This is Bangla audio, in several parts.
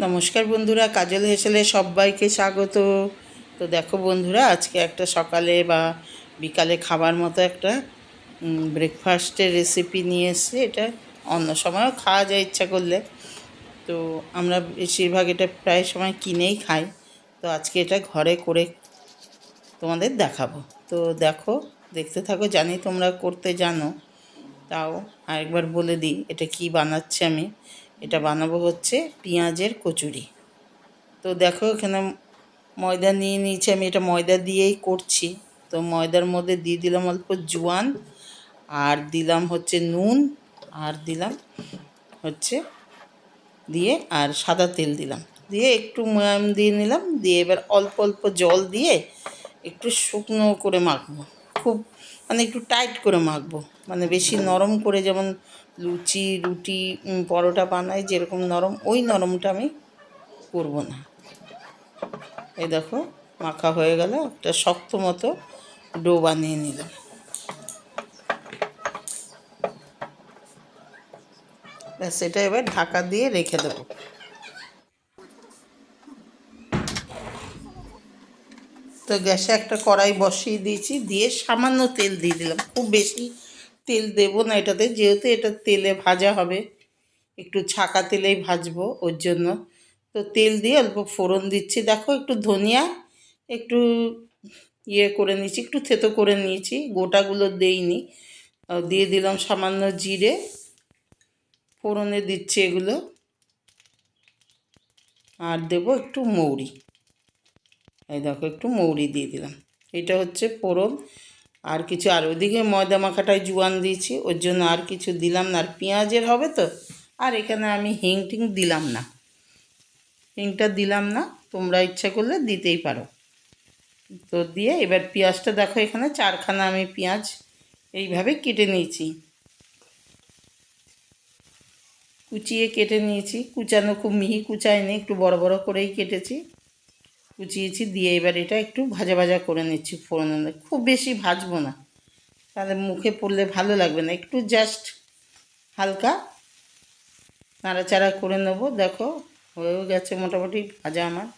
নমস্কার বন্ধুরা, কাজল হেসেলে সবাইকে স্বাগত। তো দেখো বন্ধুরা, আজকে একটা সকালে বা বিকালে খাবার মতো একটা ব্রেকফাস্টের রেসিপি নিয়ে এসছে। এটা অন্য সময়ও খাওয়া যায় ইচ্ছা করলে। তো আমরা বেশিরভাগ এটা প্রায় সময় কিনেই খাই। তো আজকে এটা ঘরে করে তোমাদের দেখাবো। তো দেখো, দেখতে থাকো, জানি তোমরা করতে জানো। তাও আরেকবার বলে দিই, এটা কি বানাচ্ছি আমি? এটা বানাবো হচ্ছে পেঁয়াজের কচুরি। তো দেখো এখানে ময়দা নিয়ে নিয়েছি, আমি এটা ময়দা দিয়েই করছি। তো ময়দার মধ্যে দিয়ে দিলাম অল্প জোয়ান, আর দিলাম হচ্ছে নুন, আর দিলাম হচ্ছে দিয়ে আর সাদা তেল দিলাম। দিয়ে একটু ময়াম দিয়ে নিলাম, দিয়ে এবার অল্প অল্প জল দিয়ে একটু শুকনো করে মাখবো। খুব মানে একটু টাইট করে মাখবো। মানে বেশি নরম করে যেমন লুচি, রুটি পরোটা বানাই, যেরকম নরম, ওই নরমটা আমি করব না। এই দেখো, মাখা হয়ে গেল, একটা শক্ত মতো ডো বানিয়ে নিলাম। এটা এবার ঢাকা দিয়ে রেখে দেবো। তো গ্যাসে একটা কড়াই বসিয়ে দিয়েছি, দিয়ে সামান্য তেল দিয়ে দিলাম, খুব বেশি তেল দেবো না এটাতে, যেহেতু এটা তেলে ভাজা হবে, একটু ছাকা তেলেই ভাজবো ওর জন্য। তো তেল দিয়ে অল্প ফোড়ন দিচ্ছি। দেখো একটু ধনিয়া, একটু ইয়ে করে নিয়েছি, একটু থেতো করে নিয়েছি, গোটাগুলো দেইনি। দিয়ে দিলাম সামান্য জিরে, ফোড়নে দিচ্ছি এগুলো। আর দেবো একটু মৌরি। এই দেখো একটু মৌরি দিয়ে দিলাম। এটা হচ্ছে ফোড়ন। আর কিছু, আর ওইদিকে ময়দা মাখাটায় জোয়ান দিয়েছি, ওর জন্য আর কিছু দিলাম না। আর পেঁয়াজের হবে তো? আর এখানে আমি হিং টিং দিলাম না। হিংটা দিলাম না, তোমরা ইচ্ছা করলে দিতেই পারো। তো দিয়ে এবার পেঁয়াজটা দেখো, এখানে চারখানা আমি পেঁয়াজ এইভাবে কেটে নিয়েছি। কুচিয়ে কেটে নিয়েছি। কুচানো খুব মিহি কুচায়নি, একটু বড় বড় করেই কেটেছি। কুচিয়েছি, দিয়ে এবার এটা একটু ভাজা ভাজা করে নিচ্ছি ফোড়নে খুব বেশি ভাজবো না। তাহলে মুখে পড়লে ভালো লাগবে না। একটু জাস্ট হালকা নাড়াচাড়া করে নেব। দেখো, হয়েও গেছে মোটামুটি ভাজা আমার।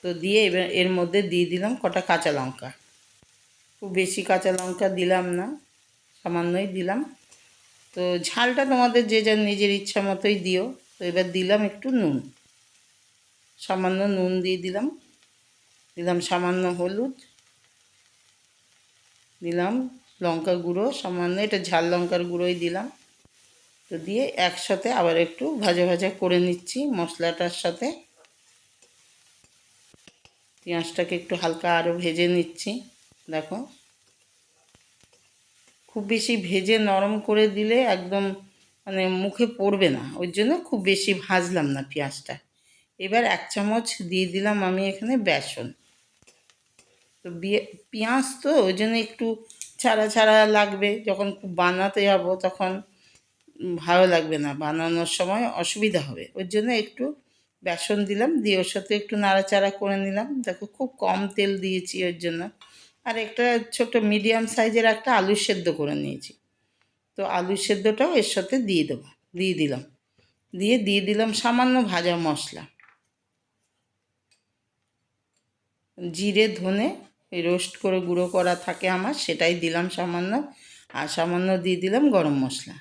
তো দিয়ে এবার এর মধ্যে দিয়ে দিলাম কটা কাঁচা লঙ্কা। খুব বেশি কাঁচা লঙ্কা দিলাম না, সামান্যই দিলাম। তো ঝালটা তোমাদের যে যার নিজের ইচ্ছা মতোই দিও। তো এবার দিলাম একটু নুন। সামান্য নুন দিয়ে দিলাম। দিলাম সামান্য হলুদ, দিলাম লঙ্কা গুঁড়ো, সামান্য এটা ঝাল লঙ্কার গুঁড়োই দিলাম। তো দিয়ে একসাথে আবার একটু ভাজা ভাজা করে নিচ্ছি মশলাটার সাথে। পেঁয়াজটাকে একটু হালকা আরও ভেজে নিচ্ছি, দেখো। খুব বেশি ভেজে নরম করে দিলে একদম মানে মুখে পড়বে না, ওই জন্য খুব বেশি ভাজলাম না পেঁয়াজটা। এবার এক চামচ দিয়ে দিলাম আমি এখানে বেসন। তো পেঁয়াজ তো ওই জন্য একটু ছাড়া ছাড়া লাগবে। যখন বানাতে যাব তখন ভালো লাগবে না। বানানোর সময় অসুবিধা হবে। ওর জন্য একটু বেসন দিলাম, দিয়ে ওর সাথে একটু নাড়াচাড়া করে নিলাম। দেখো খুব কম তেল দিয়েছি ওর জন্য। আর একটা ছোট মিডিয়াম সাইজের একটা আলু সেদ্ধ করে নিয়েছি। তো আলু সেদ্ধটাও এর সাথে দিয়ে দেবো, দিয়ে দিলাম। দিয়ে দিয়ে দিলাম সামান্য ভাজা মশলা। জিরে, ধনে রোস্ট করে গুঁড়ো করা থাকে আমার, সেটাই দিলাম সামান্য। আর সামান্য দিয়ে দিলাম গরম মশলা।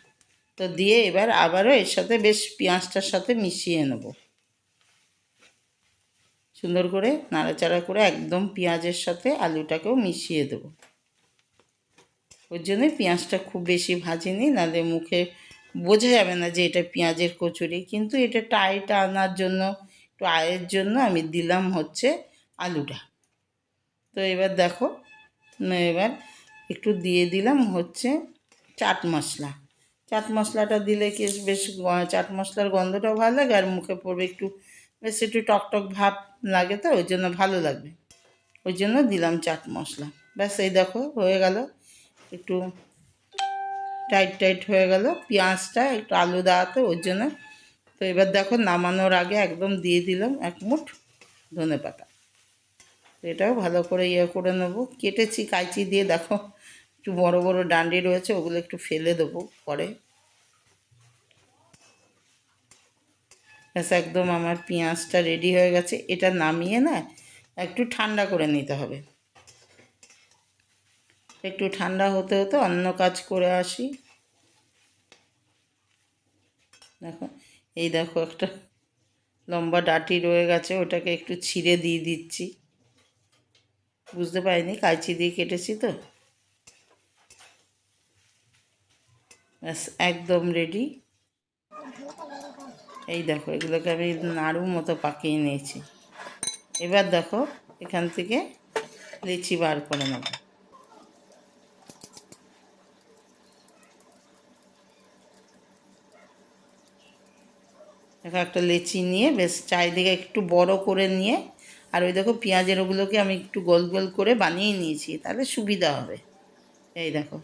তো দিয়ে এবার আবারও এর সাথে বেশ পেঁয়াজটার সাথে মিশিয়ে নেব। সুন্দর করে নাড়াচাড়া করে একদম পেঁয়াজের সাথে আলুটাকেও মিশিয়ে দেব। ওর জন্যই পেঁয়াজটা খুব বেশি ভাজিনি, নাহলে মুখে বোঝা যাবে না যে এটা পেঁয়াজের কচুরি। কিন্তু এটা টাইট আনার জন্য, একটু আয়ের জন্য আমি দিলাম হচ্ছে আলুটা। তো এবার দেখো এবার একটু দিয়ে দিলাম হচ্ছে চাট মশলা। চাট মশলাটা দিলে কি বেশ চাট মশলার গন্ধটাও ভালো লাগে আর মুখে পড়বে একটু, বেশ একটু টকটক ভাব লাগে তো, ওই জন্য ভালো লাগবে। ওই জন্য দিলাম চাট মশলা। ব্যাস, এই দেখো, হয়ে গেল। একটু টাইট টাইট হয়ে গেল। পেঁয়াজটা একটু আলু দেওয়াতে ওর জন্য। তো এবার দেখো, নামানোর আগে একদম দিয়ে দিলাম এক মুঠ ধনে পাতা এটাও ভালো করে ইয়ে করে নেব। কেটেছি, কাঁচি দিয়ে দেখো, একটু বড় বড় ডান্ডি রয়েছে, ওগুলো একটু ফেলে দেবো পরে। ব্যাস, একদম আমার পেঁয়াজটা রেডি হয়ে গেছে। এটা নামিয়ে না একটু ঠান্ডা করে নিতে হবে। একটু ঠান্ডা হতে হতে অন্য কাজ করে আসি। দেখো, এই দেখো একটা লম্বা ডাটি রয়ে গেছে, ওটাকে একটু ছিঁড়ে দিয়ে দিচ্ছি। বুঝতে পারিনি কাঁচি দিয়ে কেটেছি তো। ব্যাস, একদম রেডি এই দেখো, এগুলোকে আমি নাড়ু মতো পাকিয়ে নিয়েছি। এবার দেখো, এখান থেকে লিচি বার করে নেব। দেখো, একটা লিচি নিয়ে, বেশ চারিদিকে একটু বড় করে নিয়ে আর ওই দেখো পেঁয়াজের ওগুলোকে আমি একটু গোল গোল করে বানিয়ে নিয়েছি, তাহলে সুবিধা হবে। এই দেখো,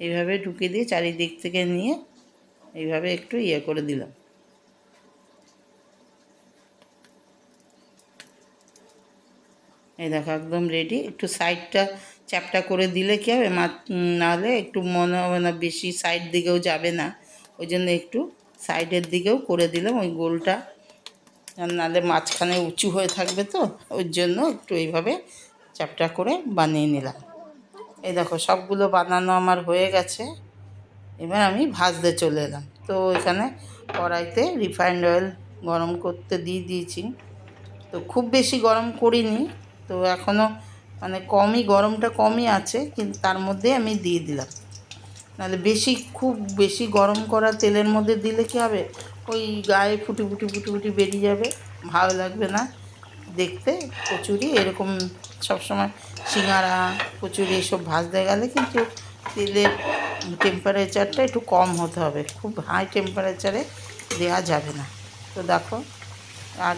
এইভাবে ঢুকে দিয়ে চারিদিক থেকে নিয়ে এইভাবে একটু ইয়ে করে দিলাম। এই দেখো, একদম রেডি একটু সাইডটা চ্যাপটা করে দিলে কী হবে? মা নাহলে একটু মনে হবে না, বেশি সাইড দিকেও যাবে না। ওই জন্য একটু সাইডের দিকেও করে দিলাম, ওই গোলটা নাহলে মাঝখানে উঁচু হয়ে থাকবে তো ওই জন্য একটু এইভাবে চ্যাপটা করে বানিয়ে নিলাম। এই দেখো, সবগুলো বানানো আমার হয়ে গেছে। এবার আমি ভাজতে চলে এলাম। তো এখানে কড়াইতে রিফাইন্ড অয়েল গরম করতে দিয়ে দিয়েছি। তো খুব বেশি গরম করিনি, তো এখনও মানে কমই, গরমটা কমই আছে, কিন্তু তার মধ্যে আমি দিয়ে দিলাম। নাহলে বেশি, খুব বেশি গরম করা তেলের মধ্যে দিলে কী হবে? ওই গায়ে ফুটি ফুটি ফুটি ফুটি বেরিয়ে যাবে। ভালো লাগবে না দেখতে। কচুরি এরকম সবসময় সিঙ্গারা, কচুরি এসব ভাজতে গেলে কিন্তু তেলের টেম্পারেচারটা একটু কম হতে হবে। খুব হাই টেম্পারেচারে দেওয়া যাবে না। তো দেখো, আর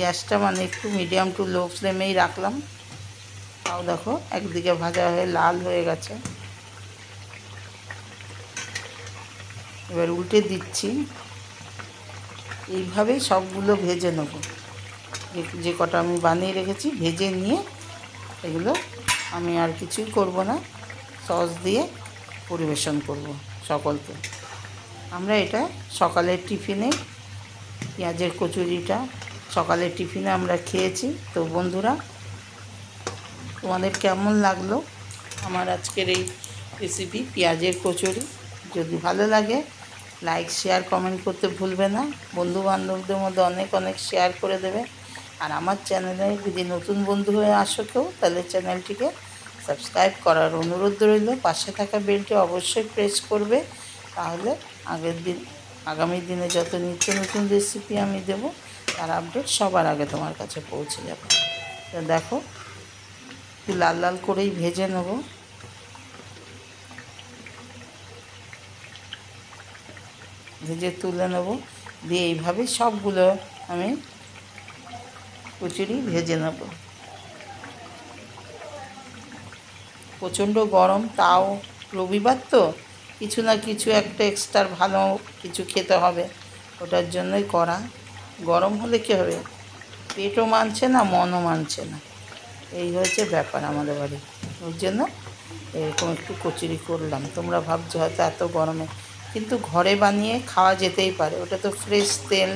গ্যাসটা মানে একটু মিডিয়াম টু লো ফ্লেমেই রাখলাম। তাও দেখো, একদিকে ভাজা হয়ে লাল হয়ে গেছে। এবার উল্টে দিচ্ছি। এইভাবেই সবগুলো ভেজে নেব। যে- কটা আমি বানিয়ে রেখেছি, ভেজে নিয়ে এগুলো আমি আর কিছুই করব না। সস দিয়ে পরিবেশন করব সকলকে। আমরা এটা সকালের টিফিনে, পেঁয়াজের কচুরিটা সকালের টিফিনে আমরা খেয়েছি। তো বন্ধুরা, তোমাদের কেমন লাগল আমার আজকের এই রেসিপি পেঁয়াজের কচুরি? যদি ভালো লাগে লাইক শেয়ার কমেন্ট করতে ভুলবে না। বন্ধু বান্ধবদের মধ্যে অনেক অনেক শেয়ার করে দেবে। আর আমার চ্যানেলে যদি নতুন বন্ধু হয়ে আসো কেউ, তাহলে চ্যানেলটিকে সাবস্ক্রাইব করার অনুরোধ রইল। পাশে থাকা বেলটি অবশ্যই প্রেস করবে। তাহলে আগের দিন, আগামী দিনে যত নিত্য নতুন রেসিপি আমি দেব, তার আপডেট সবার আগে তোমার কাছে পৌঁছে যাবে। তো দেখো লাল লাল করেই ভেজে নেব। ভেজে তুলে নেব। দিয়ে এইভাবে সবগুলো আমি কচুরি ভেজে নেব। প্রচণ্ড গরম, তাও রবিবার তো, কিছু না কিছু একটা এক্সট্রা ভালো কিছু খেতে হবে। ওটার জন্যই করা। গরম হলে কী হবে? পেটও মানছে না, মনও মানছে না। এই হয়েছে ব্যাপার আমাদের বাড়ি ওর জন্য এরকম একটু কচুরি করলাম। তোমরা ভাবছ হয়তো এত গরমে কিন্তু ঘরে বানিয়ে খাওয়া যেতেই পারে। ওটা তো ফ্রেশ তেল,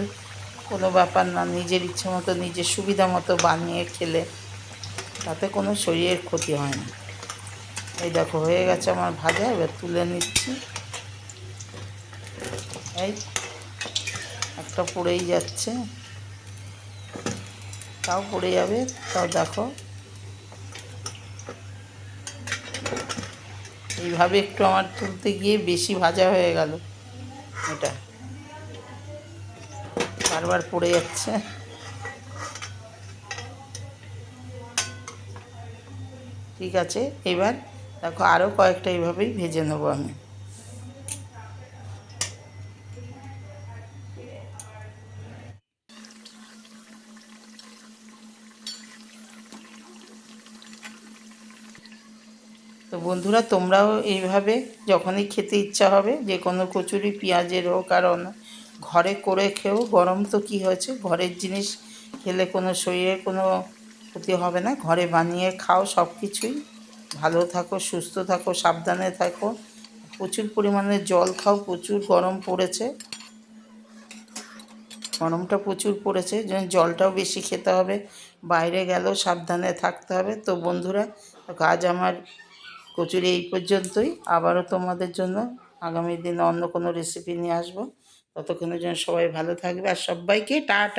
কোনো ব্যাপার না। নিজের ইচ্ছে মতো, নিজের সুবিধা মতো বানিয়ে খেলে তাতে কোনো শরীরের ক্ষতি হয় না। এই দেখো, হয়ে গেছে আমার ভাজা, এবার তুলে নিচ্ছি। এই একটা পড়েই যাচ্ছে। তাও পড়ে যাবে, তাও দেখো। এইভাবে একটু আমার তুলতে গিয়ে বেশি ভাজা হয়ে গেল। এটা বারবার পড়ে যাচ্ছে। ঠিক আছে, এবার দেখো আরও কয়েকটা এইভাবেই ভেজে নেব আমি। বন্ধুরা, তোমরাও এইভাবে যখনই খেতে ইচ্ছা হবে, যে কোনো কচুরি, পেঁয়াজের হোক, আর ঘরে করে খেও। গরম তো কি হয়েছে? ঘরের জিনিস খেলে কোনো শরীরে কোনো ক্ষতি হবে না। ঘরে বানিয়ে খাও সব কিছুই ভালো থাকো, সুস্থ থাকো, সাবধানে থাকো। প্রচুর পরিমাণে জল খাও, প্রচুর গরম পড়েছে। গরমটা প্রচুর পড়েছে জলটাও বেশি খেতে হবে। বাইরে গেলেও সাবধানে থাকতে হবে। তো বন্ধুরা, আজ আমার কচুরি এই পর্যন্তই। আবারও তোমাদের জন্য আগামী দিন অন্য কোনো রেসিপি নিয়ে আসব। ততক্ষণের জন্য সবাই ভালো থাকবে আর সবাইকে টাটা।